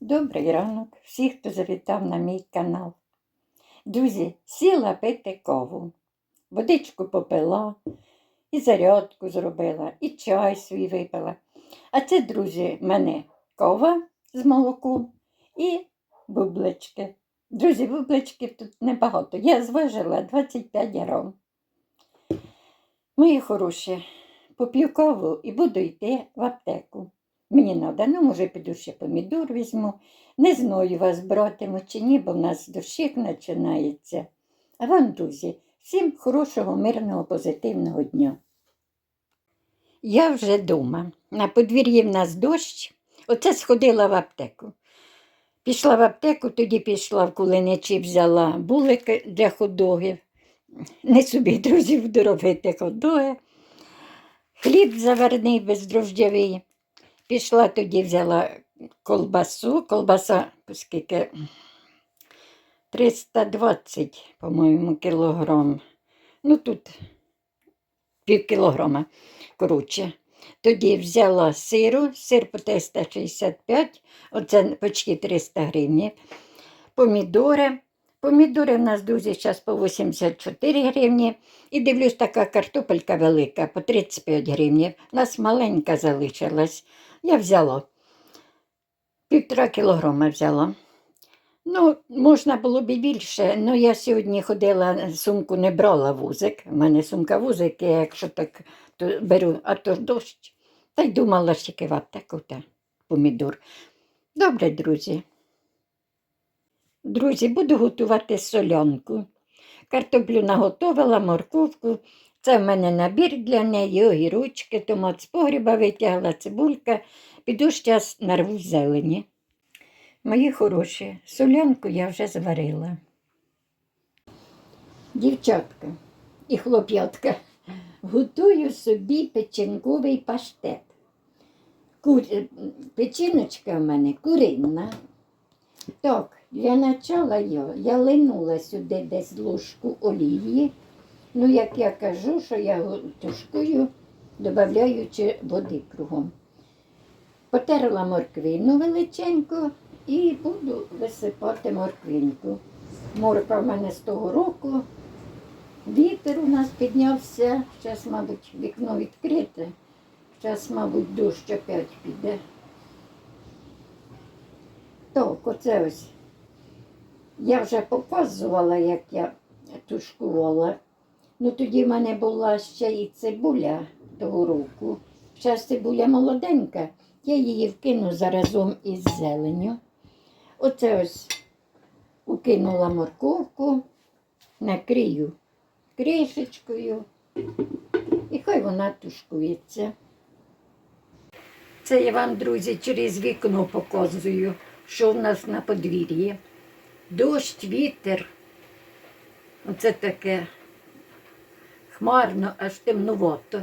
Добрий ранок, всі, хто завітав на мій канал. Друзі, сіла пити каву, водичку попила, і зарядку зробила, і чай свій випила. А це, друзі, мене кава з молоком і бублички. Друзі, бубличків тут небагато. Я зважила 25 грам. Мої хороші, поп'ю каву і буду йти в аптеку. Мені треба, ну, може, піду ще помідор візьму. Не знаю, вас братиму чи ні, бо в нас дощик починається. А вам, друзі, всім хорошого, мирного, позитивного дня. Я вже вдома. На подвір'ї в нас дощ. Оце сходила в аптеку. Пішла в аптеку, тоді пішла в кулиничі, взяла булики для ходогів. Не собі, друзі, буду робити ходоги. Хліб заварний бездрождєвий. Пішла тоді, взяла колбасу. Колбаса, скільки 320, по-моєму, кілограм. Ну тут пів кілограма, коротше. Тоді взяла сиру, сир по 365, оце почти 300 гривень. Помідори. Помідори в нас дуже зараз по 84 гривні. І дивлюсь, така картопелька велика по 35 гривень. У нас маленька залишилась. Я взяла. Півтора кілограма взяла. Ну, можна було б і більше, але я сьогодні ходила, сумку не брала вузик. У мене сумка вузик, я якщо так то беру, а то дощ. Та й думала, тільки в аптеку помідор. Добре, друзі. Друзі, буду готувати солянку. Картоплю наготовила, морковку. Це в мене набір для неї, огірочки, томат з погріба витягла, цибулька. Піду зараз нарву зелені. Мої хороші, солянку я вже зварила. Дівчатка і хлоп'ятка, готую собі печінковий паштет. Кур... Печіночка в мене куринна. Так, для начала я, я линула сюди десь ложку олії. Ну, як я кажу, що я тушкую, додаючи води кругом. Потерла морквину величенько і буду висипати морквинку. Морква в мене з того року. Вітер у нас піднявся. Зараз, мабуть, вікно відкрите. Зараз, мабуть, дощ опять піде. Так, оце ось. Я вже показувала, як я тушкувала. Ну тоді в мене була ще і цибуля того року. Зараз цибуля молоденька, я її вкину заразом із зеленю. Оце ось укинула морковку, накрию кришечкою і хай вона тушкується. Це я вам, друзі, через вікно показую, що в нас на подвір'ї. Дощ, вітер. Оце таке хмарно, аж темнувато.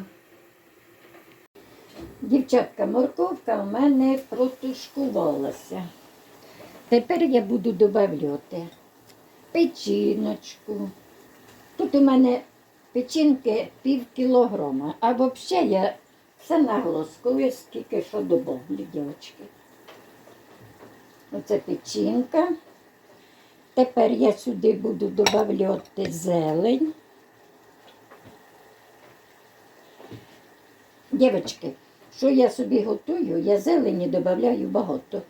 Дівчатка, морковка в мене протушкувалася. Тепер я буду додавати печіночку. Тут у мене печінки пів кілограма, а взагалі я все наголоскую, скільки що добавлю, дівчатки. Оце печінка. Тепер я сюди буду додавати зелень. Дівчатки, що я собі готую, я зелені додаю багато.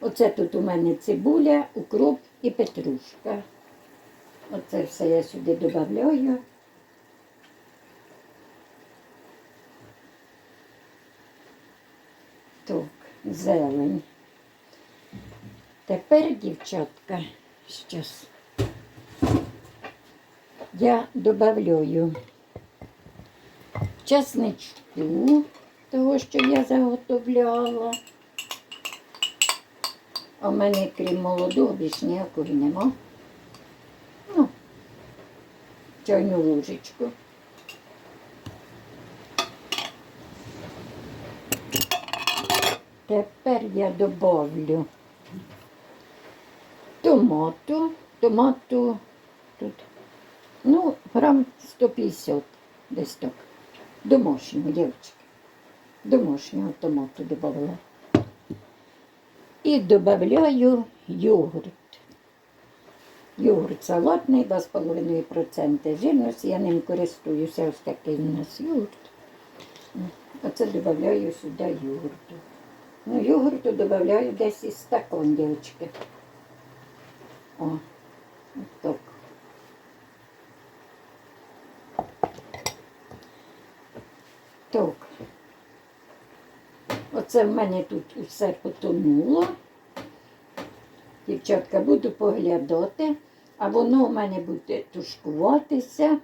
Оце тут у мене цибуля, укроп і петрушка. Оце все я сюди додаю. Так, зелень. Тепер, дівчатка, щас. Я додаю часничку, того, що я заготовляла. А в мене, крім молодого, більш ніякого нема. Ну, чайну ложечку. Тепер я добавлю томату. Томату тут, ну, грам 150 десь так. Домашнього, дівчатки. Домашнього томату додала. І додаю йогурт. Йогурт салатний, 2,5% жирності. Я ним користуюся, ось такий у нас йогурт. Оце додаю сюди йогурту. Ну, йогурту додаю десь із стакан, дівчатки. О, так. Так. Оце в мене тут усе потонуло. Дівчатка, буду поглядати, а воно в мене буде тушкуватися.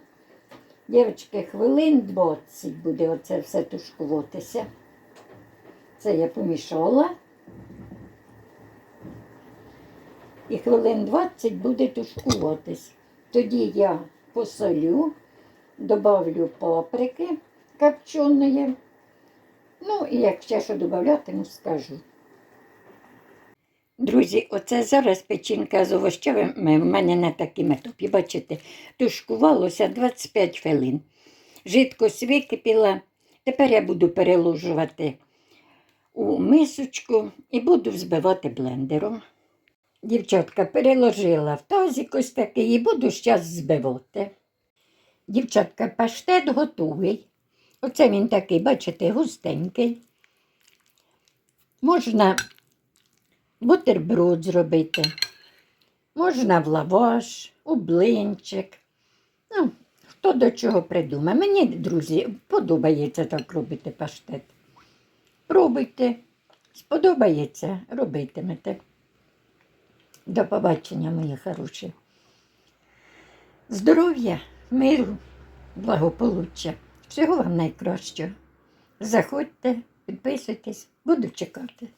Дівчатки, хвилин 20 буде оце все тушкуватися. Це я помішала. І хвилин 20 буде тушкуватись. Тоді я посолю, добавлю паприки копченої. Ну, і як ще що додатиму, скажу. Друзі, оце зараз печінка з овощами в мене на такій метопі. Бачите, тушкувалося 25 хвилин. Жидкость википіла. Тепер я буду переложувати у мисочку і буду взбивати блендером. Дівчатка переложила в тазик ось такий і буду зараз збивати. Дівчатка, паштет готовий. Оце він такий, бачите, густенький. Можна бутерброд зробити, можна в лаваш, у блинчик. Ну, хто до чого придумає. Мені, друзі, подобається так робити паштет. Пробуйте, сподобається, робитимете. До побачення, мої хороші. Здоров'я, миру, благополуччя. Всього вам найкращого. Заходьте, підписуйтесь, буду чекати.